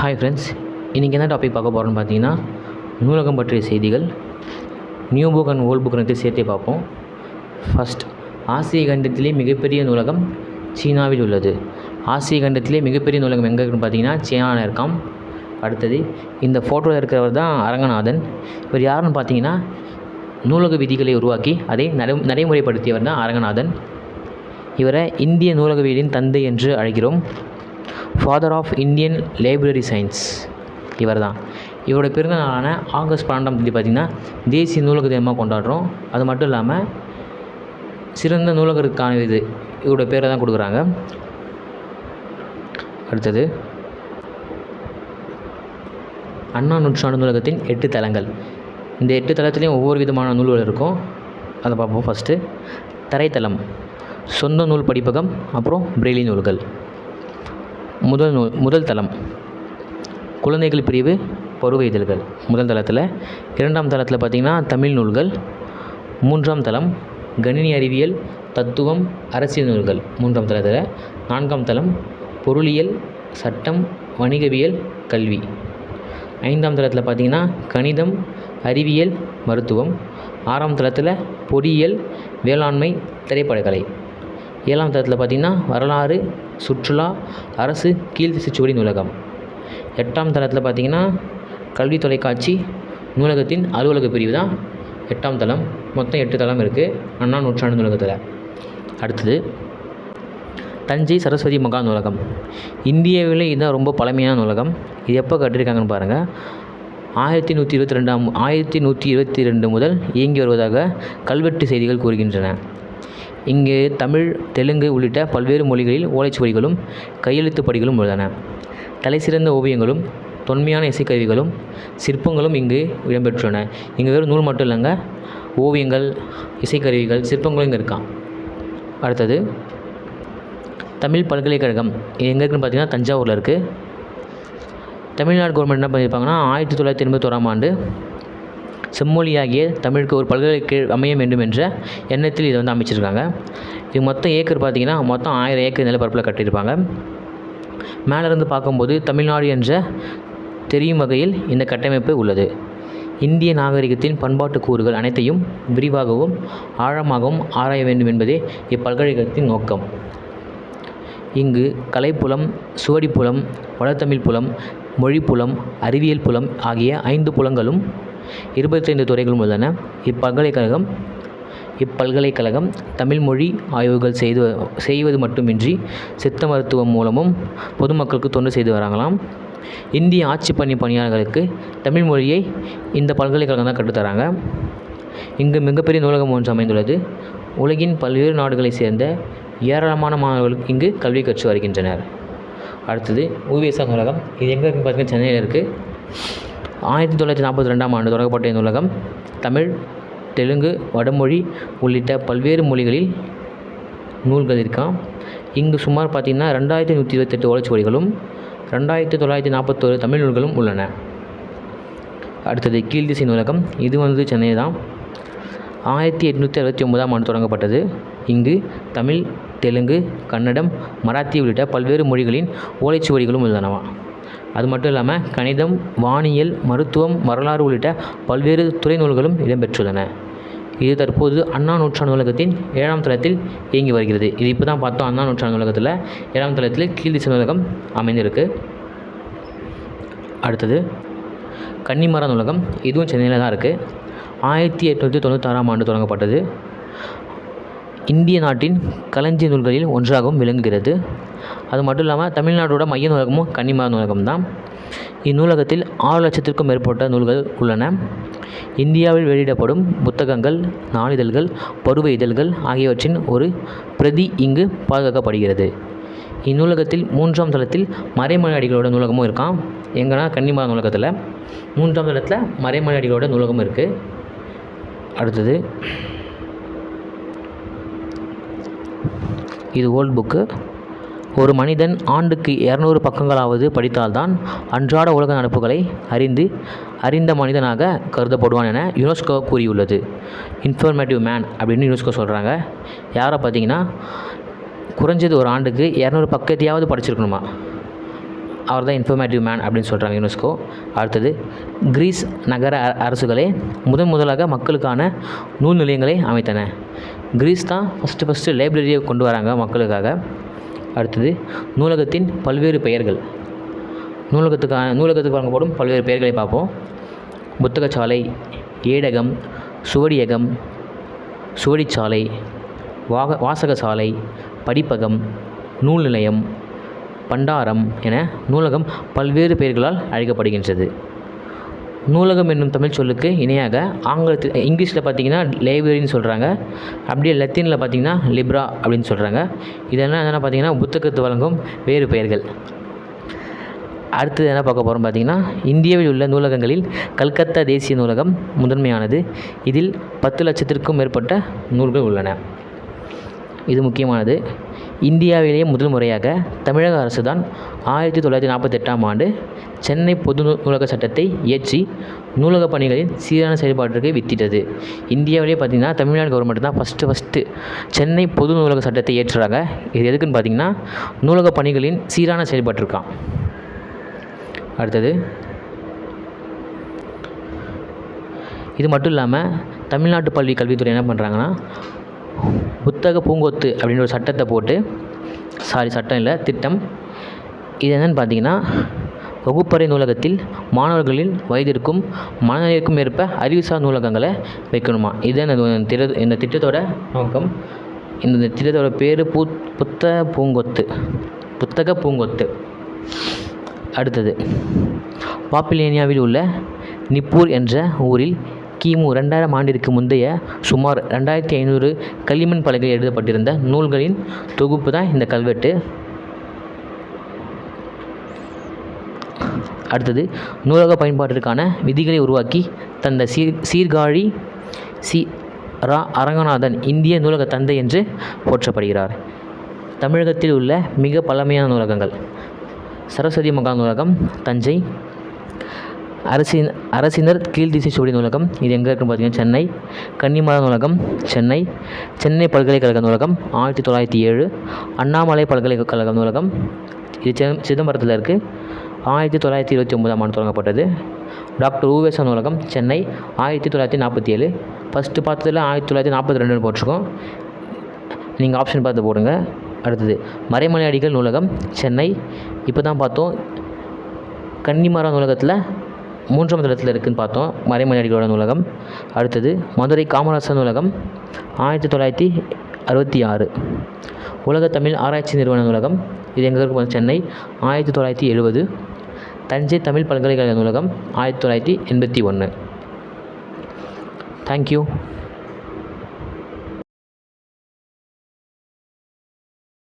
Hi friends இன்றைக்கி என்ன topic பார்க்க போகிறோன்னு பார்த்தீங்கன்னா நூலகம் பற்றிய செய்திகள். New book and old book ரெண்டு சேர்த்தே பார்ப்போம். ஃபஸ்ட் ஆசிய கண்டத்திலே மிகப்பெரிய நூலகம் சீனாவில் உள்ளது. ஆசிய கண்டத்திலே மிகப்பெரிய நூலகம் எங்கே இருக்குன்னு பார்த்தீங்கன்னா சீனாவில் இருக்காம். அடுத்தது இந்த ஃபோட்டோவில் இருக்கிறவர் தான் அரங்கநாதன். இவர் யாருன்னு பார்த்தீங்கன்னா நூலக விதிகளை உருவாக்கி அதை நடை நடைமுறைப்படுத்தியவர் தான் அரங்கநாதன். இவரை இந்திய நூலகவியலின் தந்தை என்று அழைக்கிறோம். Father of Indian library science இவர் தான் இவரோட பிறந்த நாளான ஆகஸ்ட் பன்னெண்டாம் தேதி பார்த்திங்கன்னா தேசிய நூலக தினமாக கொண்டாடுறோம். அது மட்டும் இல்லாமல் சிறந்த நூலகருக்கான இது இவரோட பேரை தான் கொடுக்குறாங்க. அடுத்தது அண்ணா நூற்றாண்டு நூலகத்தின் எட்டு தலங்கள். இந்த எட்டு தளத்துலேயும் ஒவ்வொரு விதமான நூல்கள் இருக்கும். அதை பார்ப்போம் ஃபஸ்ட்டு தரைத்தளம் சொந்த நூல் படிப்பகம் அப்புறம் பிரெய்லி நூல்கள். முதல் நூல் முதல் தளம். குழந்தைகள் பிரிவு பருவ இதழ்கள். முதல் தளத்தில் இரண்டாம் தளத்தில் பார்த்திங்கன்னா தமிழ் நூல்கள். மூன்றாம் தளம் கணினி அறிவியல் தத்துவம் அரசியல் நூல்கள். மூன்றாம் தளத்தில் நான்காம் தளம் பொருளியல் சட்டம் வணிகவியல் கல்வி. ஐந்தாம் தளத்தில் பார்த்திங்கன்னா கணிதம் அறிவியல் மருத்துவம். ஆறாம் தளத்தில் பொறியியல் வேளாண்மை திரைப்படக்கலை. ஏழாம் தளத்தில் பார்த்திங்கன்னா வரலாறு சுற்றுலா அரசு கீழ்த்திசைச்சுவடி நூலகம். எட்டாம் தளத்தில் பார்த்திங்கன்னா கல்வி தொலைக்காட்சி நூலகத்தின் அலுவலக பிரிவு தான் எட்டாம் தளம். மொத்தம் எட்டு தளம் இருக்குது அண்ணா நூற்றாண்டு நூலகத்தில். அடுத்தது தஞ்சை சரஸ்வதி மகா நூலகம். இந்தியாவிலே இதுதான் ரொம்ப பழமையான நூலகம். இது எப்போ கட்டியிருக்காங்கன்னு பாருங்கள் ஆயிரத்தி நூற்றி இருபத்தி ரெண்டாம் ஆயிரத்தி நூற்றி இருபத்தி ரெண்டு முதல் இயங்கி வருவதாக கல்வெட்டு செய்திகள் கூறுகின்றன. இங்கு தமிழ் தெலுங்கு உள்ளிட்ட பல்வேறு மொழிகளில் ஓலைச்சுவடிகளும் கையெழுத்துப்படிகளும் உள்ளன. தலைசிறந்த ஓவியங்களும் தொன்மையான இசைக்கருவிகளும் சிற்பங்களும் இங்கு இடம்பெற்றுள்ளன. இங்கே வெறும் நூல் மட்டும் இல்லைங்க ஓவியங்கள் இசைக்கருவிகள் சிற்பங்களும் இங்கே இருக்கான் அடுத்தது தமிழ் பல்கலைக்கழகம். இது எங்கே இருக்குன்னு பார்த்தீங்கன்னா தஞ்சாவூரில் இருக்குது தமிழ்நாடு கவர்மெண்ட் என்ன பண்ணியிருப்பாங்கன்னா ஆயிரத்தி தொள்ளாயிரத்தி எண்பத்தோராம் ஆண்டு செம்மொழியாகிய தமிழுக்கு ஒரு பல்கலைக்கு அமைய வேண்டும் என்ற எண்ணத்தில் இதை வந்து அமைச்சிருக்காங்க. இது மொத்தம் ஏக்கர் பார்த்திங்கன்னா மொத்தம் ஆயிரம் ஏக்கர் நிலப்பரப்பில் கட்டியிருப்பாங்க. மேலேருந்து பார்க்கும்போது தமிழ்நாடு என்ற தெரியும் வகையில் இந்த கட்டமைப்பு உள்ளது. இந்திய நாகரிகத்தின் பண்பாட்டு கூறுகள் அனைத்தையும் விரிவாகவும் ஆழமாகவும் ஆராய வேண்டும் என்பதே இப்பல்கலைக்கழகத்தின் நோக்கம். இங்கு கலைப்புலம் சுவடிப்புலம் வடதமிழ் புலம் மொழிப்புலம் அறிவியல் புலம் ஆகிய ஐந்து புலங்களும் இருபத்தைந்து துறைகளும் உள்ளன. இப்பல்கலைக்கழகம் இப்பல்கலைக்கழகம் தமிழ் மொழி ஆய்வுகள் செய்து செய்வது மட்டுமின்றி சித்த மருத்துவம் மூலமும் பொதுமக்களுக்கு தொண்டு செய்து வராங்களாம். இந்திய ஆட்சி பணி பணியாளர்களுக்கு தமிழ் மொழியை இந்த பல்கலைக்கழகம் தான் கற்றுத்தராங்க. இங்கு மிகப்பெரிய நூலகம் ஒன்று அமைந்துள்ளது. உலகின் பல்வேறு நாடுகளைச் சேர்ந்த ஏராளமான மாணவர்கள் இங்கு கல்வி கற்று வருகின்றனர். அடுத்தது ஊவேசா நூலகம். இது எங்கே இருக்குன்னு பார்த்தீங்கன்னா சென்னையில் இருக்குது ஆயிரத்தி தொள்ளாயிரத்தி நாற்பத்தி ரெண்டாம் ஆண்டு தொடங்கப்பட்ட நூலகம். தமிழ் தெலுங்கு வடமொழி உள்ளிட்ட பல்வேறு மொழிகளில் நூல்கள் இருக்கான் இங்கு சுமார் பார்த்திங்கன்னா ரெண்டாயிரத்தி நூற்றி இருபத்தெட்டு ஓலைச்சுவடிகளும் ரெண்டாயிரத்தி தொள்ளாயிரத்தி நாற்பத்தோரு தமிழ் நூல்களும் உள்ளன. அடுத்தது கீழ்திசை நூலகம். இது வந்து சென்னை தான் ஆயிரத்தி எட்நூற்றி அறுபத்தி ஒன்பதாம் ஆண்டு தொடங்கப்பட்டது. இங்கு தமிழ் தெலுங்கு கன்னடம் மராத்தி உள்ளிட்ட பல்வேறு மொழிகளின் ஓலைச்சுவடிகளும் உள்ளனவா? அது மட்டும் இல்லாமல் கணிதம் வானியல் மருத்துவம் வரலாறு உள்ளிட்ட பல்வேறு துறை நூல்களும் இடம்பெற்றுள்ளன. இது தற்போது அண்ணா நூற்றாண்டு நூலகத்தின் ஏழாம் தளத்தில் இயங்கி வருகிறது. இது இப்போ தான் பார்த்தோம் அண்ணா நூற்றாண்டு நூலகத்தில் ஏழாம் தளத்தில் கீழ்திசை நூலகம் அமைந்திருக்கு. அடுத்தது கன்னிமரா நூலகம். இதுவும் சென்னையில் தான் இருக்குது ஆயிரத்தி எட்நூற்றி தொண்ணூத்தாறாம் ஆண்டு தொடங்கப்பட்டது. இந்திய நாட்டின் களஞ்சிய நூல்களில் ஒன்றாகவும் விளங்குகிறது. அது மட்டும் இல்லாமல் தமிழ்நாட்டோட மைய நூலகமும் கன்னிமார் நூலகம் தான் இந்நூலகத்தில் ஆறு லட்சத்திற்கும் மேற்பட்ட நூல்கள் உள்ளன. இந்தியாவில் வெளியிடப்படும் புத்தகங்கள் நாளிதழ்கள் பருவ இதழ்கள் ஆகியவற்றின் ஒரு பிரதி இங்கு பாதுகாக்கப்படுகிறது. இந்நூலகத்தில் மூன்றாம் தளத்தில் மறைமலை அடிகளோட நூலகமும் இருக்கான் எங்கன்னா கன்னிமார் நூலகத்தில் மூன்றாம் தளத்தில் மறைமலை அடிகளோட நூலகமும் இருக்குது அடுத்தது இது ஓல்ட் புக்கு. ஒரு மனிதன் ஆண்டுக்கு இரநூறு பக்கங்களாவது படித்தால்தான் அன்றாட உலக நடப்புகளை அறிந்து அறிந்த மனிதனாக கருதப்படுவான் என யுனெஸ்கோ கூறியுள்ளது. இன்ஃபர்மேட்டிவ் மேன் அப்படின்னு யுனெஸ்கோ சொல்கிறாங்க யாரை பார்த்தீங்கன்னா குறைஞ்சது ஒரு ஆண்டுக்கு இரநூறு பக்கத்தையாவது படிச்சிருக்கணுமா? அவர் தான் இன்ஃபர்மேட்டிவ் மேன் அப்படின்னு சொல்கிறாங்க யுனெஸ்கோ அடுத்தது கிரீஸ் நகர அ- அரசுகளே முதன் முதலாக மக்களுக்கான நூல் நிலையங்களை அமைத்தன. கிரீஸ் தான் ஃபஸ்ட்டு ஃபஸ்ட்டு லைப்ரரியை கொண்டு வராங்க மக்களுக்காக. அடுத்தது நூலகத்தின் பல்வேறு பெயர்கள். நூலகத்துக்கான நூலகத்துக்கு வழங்கப்படும் பல்வேறு பெயர்களை பார்ப்போம். புத்தகச்சாலை ஏடகம் சுவடியகம் சுவடிச்சாலை வாக வாசகசாலை படிப்பகம் நூல் நிலையம் பண்டாரம் என நூலகம் பல்வேறு பெயர்களால் அழைக்கப்படுகின்றது. நூலகம் என்னும் தமிழ் சொல்லுக்கு இணையாக ஆங்கிலத்தில் இங்கிலீஷில் பார்த்தீங்கன்னா லைப்ரரின்னு சொல்கிறாங்க அப்படியே லத்தீனில் பார்த்தீங்கன்னா லிப்ரா அப்படின்னு சொல்கிறாங்க இதெல்லாம் என்னென்ன பார்த்தீங்கன்னா புத்தகத்து வழங்கும் வேறு பெயர்கள். அடுத்தது என்ன பார்க்க போகிறோம் பார்த்தீங்கன்னா இந்தியாவில் உள்ள நூலகங்களில் கல்கத்தா தேசிய நூலகம் முதன்மையானது. இதில் பத்து லட்சத்திற்கும் மேற்பட்ட நூல்கள் உள்ளன. இது முக்கியமானது. இந்தியாவிலேயே முதல் முறையாக தமிழக அரசு தான் ஆயிரத்தி தொள்ளாயிரத்தி நாற்பத்தெட்டாம் ஆண்டு சென்னை பொது நூலக சட்டத்தை இயற்றி நூலக பணிகளின் சீரான செயல்பாட்டிற்கு வித்திட்டது. இந்தியாவிலேயே பார்த்திங்கன்னா தமிழ்நாடு கவர்மெண்ட் தான் ஃபஸ்ட்டு ஃபஸ்ட்டு சென்னை பொது நூலக சட்டத்தை இயற்றுறாங்க. இது எதுக்குன்னு பார்த்தீங்கன்னா நூலக பணிகளின் சீரான செயல்பாட்டிருக்கான் அடுத்தது இது மட்டும் இல்லாமல் தமிழ்நாட்டு பள்ளி கல்வித்துறை என்ன பண்ணுறாங்கன்னா புத்தக பூங்கொத்து அப்படின்ற ஒரு சட்டத்தை போட்டு சாரி சட்டம் இல்லை திட்டம். இது என்னன்னு பார்த்தீங்கன்னா வகுப்பறை நூலகத்தில் மாணவர்களின் வயதிற்கும் மனநிலைக்கும் ஏற்ப அறிவுசார் நூலகங்களை வைக்கணுமா? இதுதான் இந்த திட்ட இந்த திட்டத்தோட நோக்கம். இந்த திட்டத்தோட பேர் பூ புத்தக பூங்கொத்து. புத்தக பூங்கொத்து. அடுத்தது பாப்பிலேனியாவில் உள்ள நிப்பூர் என்ற ஊரில் கிமு ரெண்டாயிரம் ஆண்டிற்கு முந்தைய சுமார் ரெண்டாயிரத்தி ஐநூறு களிமண் பலகையில் எழுதப்பட்டிருந்த நூல்களின் தொகுப்பு தான் இந்த கல்வெட்டு. அடுத்தது நூலக பயன்பாட்டிற்கான விதிகளை உருவாக்கி தந்த சீர் சீர்காழி சி ரா அரங்கநாதன் இந்திய நூலக தந்தை என்று போற்றப்படுகிறார். தமிழகத்தில் உள்ள மிக பழமையான நூலகங்கள் சரஸ்வதி மகா நூலகம் தஞ்சை அரசின் அரசினர் கீழ்திசை சுவடி நூலகம் இது எங்கே இருக்குன்னு பார்த்தீங்கன்னா சென்னை. கன்னிமரா நூலகம் சென்னை. சென்னை பல்கலைக்கழக நூலகம் ஆயிரத்தி தொள்ளாயிரத்தி ஏழு. அண்ணாமலை பல்கலைக்கழக நூலகம் இது சிதம் சிதம்பரத்தில் இருக்குது ஆயிரத்தி தொள்ளாயிரத்தி இருபத்தி ஒன்பதாம் ஆண்டு தொடங்கப்பட்டது. டாக்டர் ஊவேச நூலகம் சென்னை. ஆயிரத்தி தொள்ளாயிரத்தி நாற்பத்தி ஏழு. ஃபஸ்ட்டு பார்த்ததில் ஆயிரத்தி தொள்ளாயிரத்தி நாற்பத்தி ரெண்டுன்னு போட்டிருக்கோம். நீங்கள் ஆப்ஷன் பார்த்து போடுங்க. அடுத்தது மறைமலை அடிகள் நூலகம் சென்னை. இப்போ தான் பார்த்தோம். கன்னிமரம் நூலகத்தில் மூன்றாம் தளத்தில் இருக்குதுன்னு பார்த்தோம். மறைமலை நூலகம். அடுத்தது மதுரை காமராசர் நூலகம் ஆயிரத்தி தொள்ளாயிரத்தி அறுபத்தி ஆறு. உலக தமிழ் ஆராய்ச்சி நிறுவன நூலகம். இது எங்கே சென்னை. ஆயிரத்தி தொள்ளாயிரத்தி எழுபது. தஞ்சை தமிழ் பல்கலைக்கழக நூலகம் ஆயிரத்தி தொள்ளாயிரத்தி எண்பத்தி ஒன்று. தேங்க்யூ